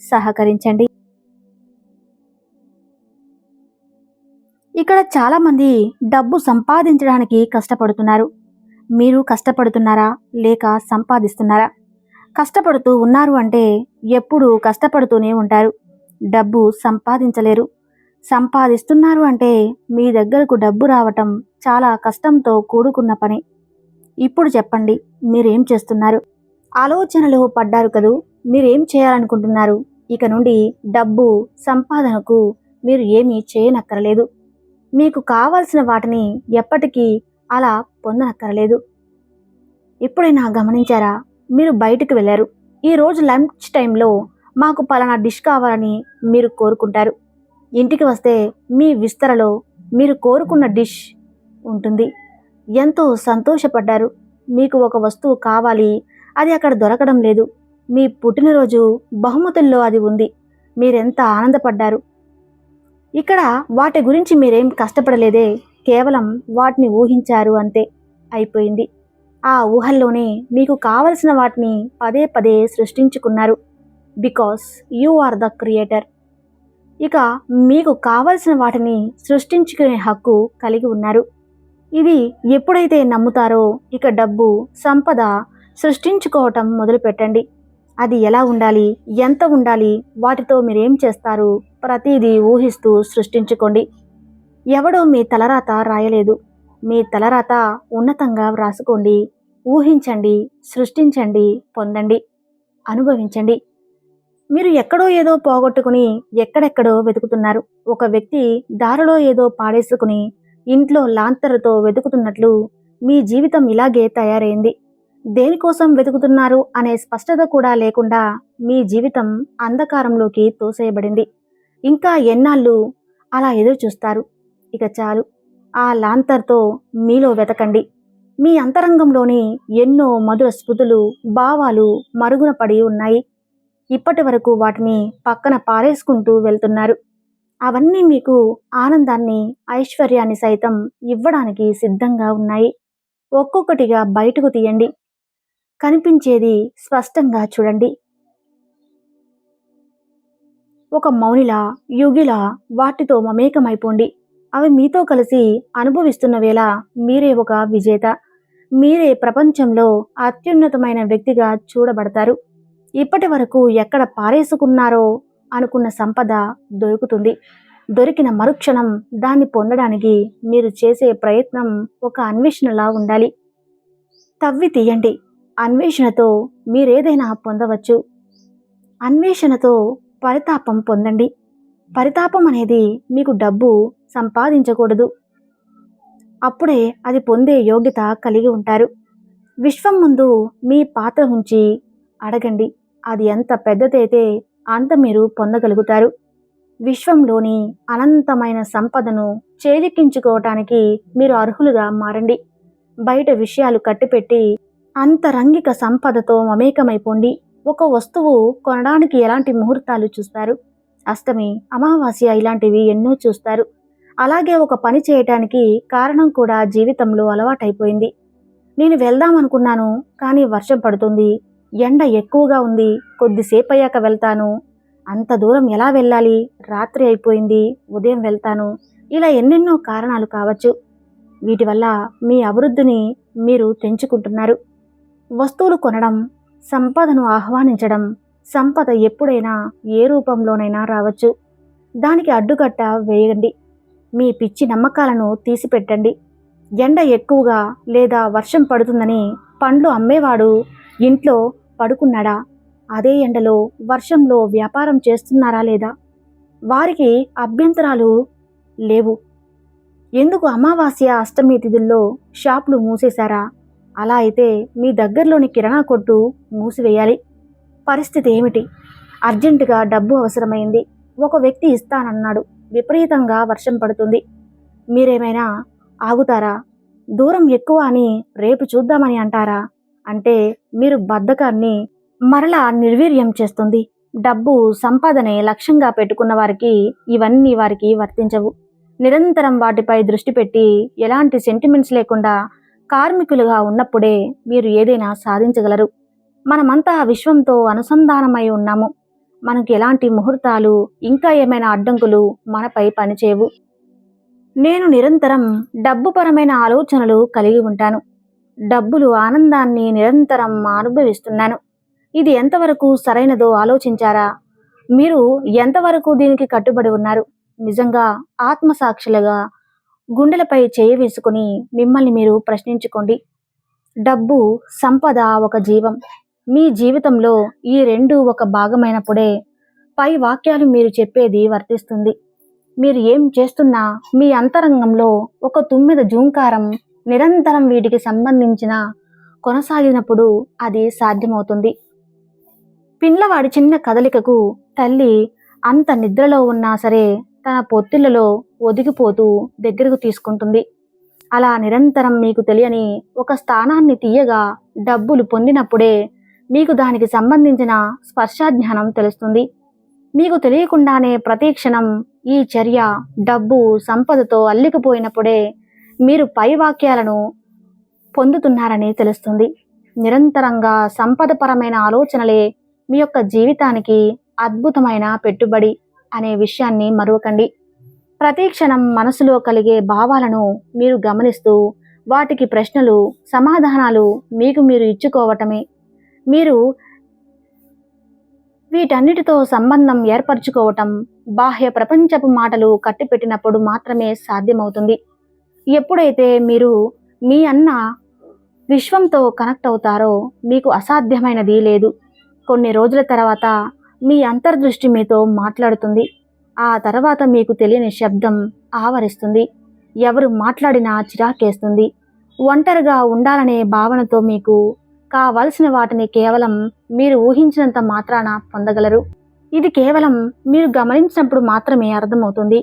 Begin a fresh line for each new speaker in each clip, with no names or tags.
సహకరించండి. ఇక్కడ చాలామంది డబ్బు సంపాదించడానికి కష్టపడుతున్నారు. మీరు కష్టపడుతున్నారా? లేక సంపాదిస్తున్నారా? కష్టపడుతూ ఉన్నారు అంటే ఎప్పుడూ కష్టపడుతూనే ఉంటారు. డబ్బు సంపాదించలేరు. సంపాదిస్తున్నారు అంటే మీ దగ్గరకు డబ్బు రావటం చాలా కష్టంతో కూడుకున్న పని. ఇప్పుడు చెప్పండి మీరేం చేస్తున్నారు? ఆలోచనలు పడ్డారు కదూ? మీరేం చేయాలనుకుంటున్నారు? ఇక నుండి డబ్బు సంపాదనకు మీరు ఏమీ చేయనక్కరలేదు. మీకు కావాల్సిన వాటిని ఎప్పటికీ అలా పొందనక్కరలేదు. ఎప్పుడైనా గమనించారా? మీరు బయటకు వెళ్ళారు. ఈరోజు లంచ్ టైంలో మాకు పలానా డిష్ కావాలని మీరు కోరుకుంటారు. ఇంటికి వస్తే మీ విస్తరలో మీరు కోరుకున్న డిష్ ఉంటుంది. ఎంతో సంతోషపడ్డారు. మీకు ఒక వస్తువు కావాలి. అది అక్కడ దొరకడం లేదు. మీ పుట్టినరోజు బహుమతుల్లో అది ఉంది. మీరెంత ఆనందపడ్డారు? ఇక్కడ వాటి గురించి మీరేం కష్టపడలేదే. కేవలం వాటిని ఊహించారు అంతే అయిపోయింది. ఆ ఊహల్లోనే మీకు కావలసిన వాటిని పదే పదే సృష్టించుకున్నారు. Because you are the creator. ఇక మీకు కావలసిన వాటిని సృష్టించుకునే హక్కు కలిగి ఉన్నారు. ఇది ఎప్పుడైతే నమ్ముతారో ఇక డబ్బు సంపద సృష్టించుకోవటం మొదలుపెట్టండి. అది ఎలా ఉండాలి? ఎంత ఉండాలి? వాటితో మీరేం చేస్తారు? ప్రతిదీ ఊహిస్తూ సృష్టించుకోండి. ఎవడో మీ తలరాత రాయలేదు. మీ తలరాత ఉన్నతంగా వ్రాసుకోండి. ఊహించండి సృష్టించండి పొందండి. అనుభవించండి. మీరు ఎక్కడో ఏదో పోగొట్టుకుని ఎక్కడెక్కడో వెతుకుతున్నారు. ఒక వ్యక్తి దారిలో ఏదో పాడేసుకుని ఇంట్లో లాంతరతో వెతుకుతున్నట్లు మీ జీవితం ఇలాగే తయారైంది. దేనికోసం వెతుకుతున్నారు అనే స్పష్టత కూడా లేకుండా మీ జీవితం అంధకారంలోకి తోసేయబడింది. ఇంకా ఎన్నాళ్ళు అలా ఎదురు చూస్తారు ఇక చాలు. ఆ లాంతర్తో మీలో వెతకండి. మీ అంతరంగంలోని ఎన్నో మధుర స్మృతులు భావాలు మరుగున పడి ఉన్నాయి. ఇప్పటి వరకు వాటిని పక్కన పారేసుకుంటూ వెళ్తున్నారు. అవన్నీ మీకు ఆనందాన్ని ఐశ్వర్యాన్ని సైతం ఇవ్వడానికి సిద్ధంగా ఉన్నాయి. ఒక్కొక్కటిగా బయటకు తీయండి. కనిపించేది స్పష్టంగా చూడండి. ఒక మౌనిలా యుగిలా వాటితో మమేకమైపోండి. అవి మీతో కలిసి అనుభవిస్తున్న వేళ మీరే ఒక విజేత. మీరే ప్రపంచంలో అత్యున్నతమైన వ్యక్తిగా చూడబడతారు. ఇప్పటి వరకు ఎక్కడ పారేసుకున్నారో అనుకున్న సంపద దొరుకుతుంది. దొరికిన మరుక్షణం దాన్ని పొందడానికి మీరు చేసే ప్రయత్నం ఒక అన్వేషణలా ఉండాలి. తవ్వి తీయండి. అన్వేషణతో మీరేదైనా పొందవచ్చు. అన్వేషణతో పరితాపం పొందండి. పరితాపం అనేది మీకు డబ్బు సంపాదించకూడదు. అప్పుడే అది పొందే యోగ్యత కలిగి ఉంటారు. విశ్వం ముందు మీ పాత్ర ఉంచి అడగండి. అది ఎంత పెద్దదైతే అంత మీరు పొందగలుగుతారు. విశ్వంలోని అనంతమైన సంపదను చేజిక్కించుకోవటానికి మీరు అర్హులుగా మారండి. బయట విషయాలు కట్టిపెట్టి అంతరంగిక సంపదతో మమేకమైపోండి. ఒక వస్తువు కొనడానికి ఎలాంటి ముహూర్తాలు చూస్తారు? అష్టమి అమావాస్య ఇలాంటివి ఎన్నో చూస్తారు. అలాగే ఒక పని చేయటానికి కారణం కూడా జీవితంలో అలవాటైపోయింది. నేను వెళ్దాం అనుకున్నాను కానీ వర్షం పడుతుంది. ఎండ ఎక్కువగా ఉంది కొద్దిసేపు అయ్యాక వెళ్తాను. అంత దూరం ఎలా వెళ్ళాలి? రాత్రి అయిపోయింది ఉదయం వెళ్తాను. ఇలా ఎన్నెన్నో కారణాలు కావచ్చు. వీటి వల్ల మీ అభివృద్ధిని మీరు తెంచుకుంటున్నారు. వస్తువులు కొనడం సంపదను ఆహ్వానించడం సంపద ఎప్పుడైనా ఏ రూపంలోనైనా రావచ్చు. దానికి అడ్డుకట్ట వేయండి. మీ పిచ్చి నమ్మకాలను తీసిపెట్టండి. ఎండ ఎక్కువగా లేదా వర్షం పడుతుందని పండ్లు అమ్మేవాడు ఇంట్లో పడుకున్నాడా? అదే ఎండలో వర్షంలో వ్యాపారం చేస్తున్నారా లేదా? వారికి అభ్యంతరాలు లేవు. ఎందుకు అమావాస్య అష్టమి తిథుల్లో షాపులు మూసేశారా? అలా అయితే మీ దగ్గరలోని కిరాణా కొట్టు మూసివేయాలి. పరిస్థితి ఏమిటి? అర్జెంటుగా డబ్బు అవసరమైంది. ఒక వ్యక్తి ఇస్తానన్నాడు. విపరీతంగా వర్షం పడుతుంది. మీరేమైనా ఆగుతారా? దూరం ఎక్కువ అని రేపు చూద్దామని అంటారా? అంటే మీరు బద్ధకాన్ని మరలా నిర్వీర్యం చేస్తుంది. డబ్బు సంపాదనే లక్ష్యంగా పెట్టుకున్న వారికి ఇవన్నీ వారికి వర్తించవు. నిరంతరం వాటిపై దృష్టి పెట్టి ఎలాంటి సెంటిమెంట్స్ లేకుండా కార్మికులుగా ఉన్నప్పుడే మీరు ఏదైనా సాధించగలరు. మనమంతా విశ్వంతో అనుసంధానమై ఉన్నాము. మనకు ఎలాంటి ముహూర్తాలు ఇంకా ఏమైనా అడ్డంకులు మనపై పనిచేయవు. నేను నిరంతరం డబ్బుపరమైన ఆలోచనలు కలిగి ఉంటాను. డబ్బులు ఆనందాన్ని నిరంతరం అనుభవిస్తున్నాను. ఇది ఎంతవరకు సరైనదో ఆలోచించారా? మీరు ఎంతవరకు దీనికి కట్టుబడి ఉన్నారు? నిజంగా ఆత్మసాక్షులుగా గుండెలపై చేయి వేసుకుని మిమ్మల్ని మీరు ప్రశ్నించుకోండి. డబ్బు సంపద ఒక జీవం. మీ జీవితంలో ఈ రెండు ఒక భాగమైనప్పుడే పై వాక్యాలు మీరు చెప్పేది వర్తిస్తుంది. మీరు ఏం చేస్తున్నా మీ అంతరంగంలో ఒక తుమ్మిద జూంకారం నిరంతరం వీటికి సంబంధించిన కొనసాగినప్పుడు అది సాధ్యమవుతుంది. పిల్లవాడి చిన్న కదలికకు తల్లి అంత నిద్రలో ఉన్నా సరే తన పొత్తిళ్ళలో ఒదిగిపోతూ దగ్గరకు తీసుకుంటుంది. అలా నిరంతరం మీకు తెలియని ఒక స్థానాన్ని తీయగా డబ్బులు పొందినప్పుడే మీకు దానికి సంబంధించిన స్పర్శాజ్ఞానం తెలుస్తుంది. మీకు తెలియకుండానే ప్రతిక్షణం ఈ చర్య డబ్బు సంపదతో అల్లికిపోయినప్పుడే మీరు పై వాక్యాలను పొందుతున్నారని తెలుస్తుంది. నిరంతరంగా సంపదపరమైన ఆలోచనలే మీ యొక్క జీవితానికి అద్భుతమైన పెట్టుబడి. అనే విషయాన్ని మరువకండి. ప్రతి క్షణం మనసులో కలిగే భావాలను మీరు గమనిస్తూ వాటికి ప్రశ్నలు సమాధానాలు మీకు మీరు ఇచ్చుకోవటమే. మీరు వీటన్నిటితో సంబంధం ఏర్పరచుకోవటం బాహ్య ప్రపంచపు మాటలు కట్టిపెట్టినప్పుడు మాత్రమే సాధ్యమవుతుంది. ఎప్పుడైతే మీరు మీ అన్న విశ్వంతో కనెక్ట్ అవుతారో మీకు అసాధ్యమైనది లేదు. కొన్ని రోజుల తర్వాత మీ అంతర్దృష్టి మీతో మాట్లాడుతుంది. ఆ తర్వాత మీకు తెలియని శబ్దం ఆవరిస్తుంది. ఎవరు మాట్లాడినా చిరాకేస్తుంది. ఒంటరిగా ఉండాలనే భావనతో మీకు కావలసిన వాటిని కేవలం మీరు ఊహించినంత మాత్రాన పొందగలరు. ఇది కేవలం మీరు గమనించినప్పుడు మాత్రమే అర్థమవుతుంది.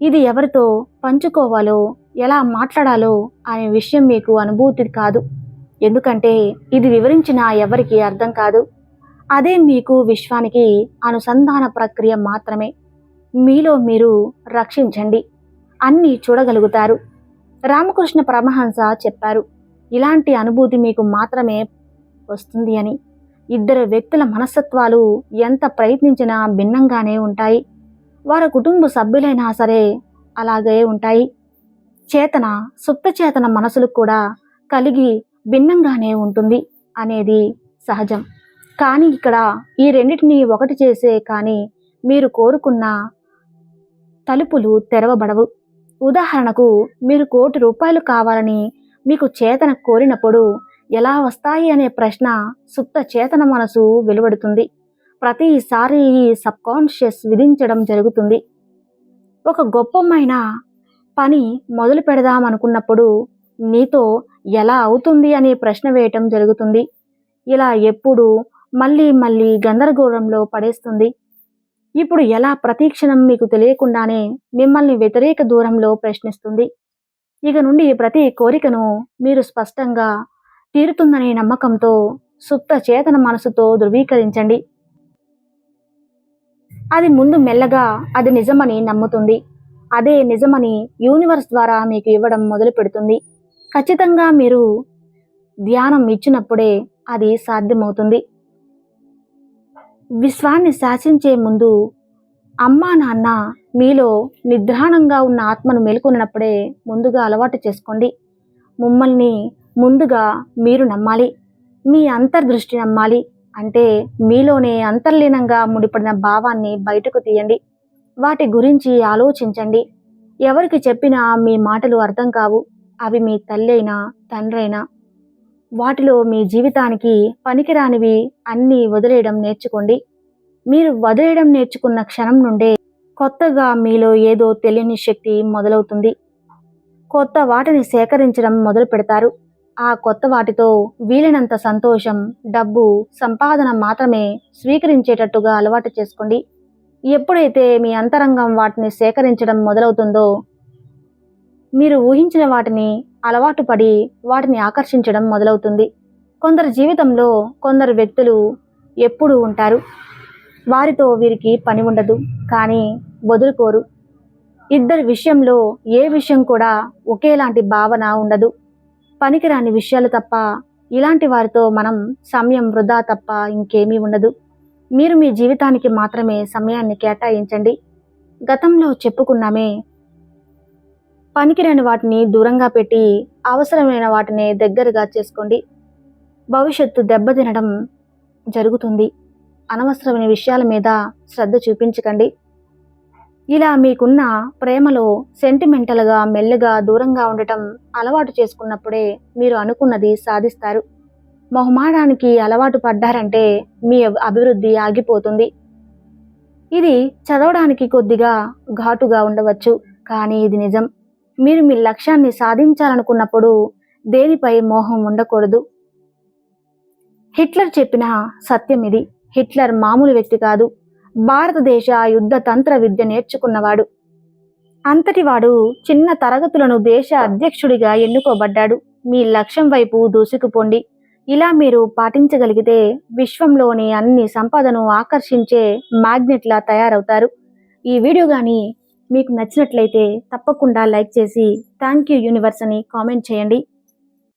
ఇది ఎవరితో పంచుకోవాలో ఎలా మాట్లాడాలో అనే విషయం మీకు అనుభూతి కాదు. ఎందుకంటే ఇది వివరించిన ఎవరికీ అర్థం కాదు. అదే మీకు విశ్వానికి అనుసంధాన ప్రక్రియ మాత్రమే. మీలో మీరు రక్షించండి. అన్నీ చూడగలుగుతారు. రామకృష్ణ పరమహంస చెప్పారు ఇలాంటి అనుభూతి మీకు మాత్రమే వస్తుంది అని. ఇద్దరు వ్యక్తుల మనస్తత్వాలు ఎంత ప్రయత్నించినా భిన్నంగానే ఉంటాయి. వారి కుటుంబ సభ్యులైనా సరే అలాగే ఉంటాయి. చేతన సుప్తచేతన మనసులు కూడా కలిగి భిన్నంగానే ఉంటుంది అనేది సహజం. కానీ ఇక్కడ ఈ రెండింటిని ఒకటి చేసే కానీ మీరు కోరుకున్న తలుపులు తెరవబడవు. ఉదాహరణకు మీరు కోటి రూపాయలు కావాలని మీకు చేతన కోరినప్పుడు ఎలా వస్తాయి అనే ప్రశ్న సుప్త చేతన మనసు వెలువడుతుంది. ప్రతిసారి ఈ సబ్కాన్షియస్ విధించడం జరుగుతుంది. ఒక గొప్పమైన పని మొదలు పెడదామనుకున్నప్పుడు నీతో ఎలా అవుతుంది అనే ప్రశ్న వేయటం జరుగుతుంది. ఇలా ఎప్పుడు మళ్ళీ మళ్ళీ గందరగోళంలో పడేస్తుంది. ఇప్పుడు ఎలా ప్రతీక్షణం మీకు తెలియకుండానే మిమ్మల్ని వ్యతిరేక దూరంలో ప్రశ్నిస్తుంది. ఇక నుండి ప్రతి కోరికను మీరు స్పష్టంగా తీరుతుందనే నమ్మకంతో సుప్త చేతన మనసుతో ధృవీకరించండి. అది ముందు మెల్లగా అది నిజమని నమ్ముతుంది. అదే నిజమని యూనివర్స్ ద్వారా మీకు ఇవ్వడం మొదలు పెడుతుంది. ఖచ్చితంగా మీరు ధ్యానం ఇచ్చినప్పుడే అది సాధ్యమవుతుంది. విశ్వాన్ని శాసించే ముందు అమ్మా నాన్న మీలో నిద్రాణంగా ఉన్న ఆత్మను మేల్కొన్నప్పుడే ముందుగా అలవాటు చేసుకోండి. మిమ్మల్ని ముందుగా మీరు నమ్మాలి. మీ అంతర్దృష్టి నమ్మాలి అంటే మీలోనే అంతర్లీనంగా ముడిపడిన భావాన్ని బయటకు తీయండి. వాటి గురించి ఆలోచించండి. ఎవరికి చెప్పినా మీ మాటలు అర్థం కావు. అవి మీ తల్లి అయినా తండ్రైనా వాటిలో మీ జీవితానికి పనికిరానివి అన్నీ వదిలేయడం నేర్చుకోండి. మీరు వదిలేయడం నేర్చుకున్న క్షణం నుండే కొత్తగా మీలో ఏదో తెలియని శక్తి మొదలవుతుంది. కొత్త వాటిని సేకరించడం మొదలు పెడతారు. ఆ కొత్త వాటితో వీలైనంత సంతోషం డబ్బు సంపాదన మాత్రమే స్వీకరించేటట్టుగా అలవాటు చేసుకోండి. ఎప్పుడైతే మీ అంతరంగం వాటిని సేకరించడం మొదలవుతుందో మీరు ఊహించిన వాటిని అలవాటు పడి వాటిని ఆకర్షించడం మొదలవుతుంది. కొందరు జీవితంలో కొందరు వ్యక్తులు ఎప్పుడూ ఉంటారు. వారితో వీరికి పని ఉండదు కానీ వదులుకోరు. ఇద్దరి విషయంలో ఏ విషయం కూడా ఒకేలాంటి భావన ఉండదు. పనికిరాని విషయాలు తప్ప ఇలాంటి వారితో మనం సమయం వృధా తప్ప ఇంకేమీ ఉండదు. మీరు మీ జీవితానికి మాత్రమే సమయాన్ని కేటాయించండి. గతంలో చెప్పుకున్నామే పనికిరాని వాటిని దూరంగా పెట్టి అవసరమైన వాటిని దగ్గరగా చేసుకోండి. భవిష్యత్తు దెబ్బతినడం జరుగుతుంది. అనవసరమైన విషయాల మీద శ్రద్ధ చూపించకండి. ఇలా మీకున్న ప్రేమలో సెంటిమెంటల్గా మెల్లగా దూరంగా ఉండటం అలవాటు చేసుకున్నప్పుడే మీరు అనుకున్నది సాధిస్తారు. మొహమాడానికి అలవాటు పడ్డారంటే మీ అభివృద్ధి ఆగిపోతుంది. ఇది చదవడానికి కొద్దిగా ఘాటుగా ఉండవచ్చు కానీ ఇది నిజం. మీరు మీ లక్ష్యాన్ని సాధించాలనుకున్నప్పుడు దేనిపై మోహం ఉండకూడదు. హిట్లర్ చెప్పిన సత్యం ఇది. హిట్లర్ మామూలు వ్యక్తి కాదు. భారతదేశ యుద్ధ తంత్ర విద్య నేర్చుకున్నవాడు. అంతటివాడు చిన్న తరగతులను దేశ అధ్యక్షుడిగా ఎన్నుకోబడ్డాడు. మీ లక్ష్యం వైపు దూసుకుపోండి. ఇలా మీరు పాటించగలిగితే విశ్వంలోని అన్ని సంపదను ఆకర్షించే మ్యాగ్నెట్లా తయారవుతారు. ఈ వీడియో కానీ మీకు నచ్చినట్లయితే తప్పకుండా లైక్ చేసి థ్యాంక్ యూ యూనివర్స్ అని కామెంట్ చేయండి.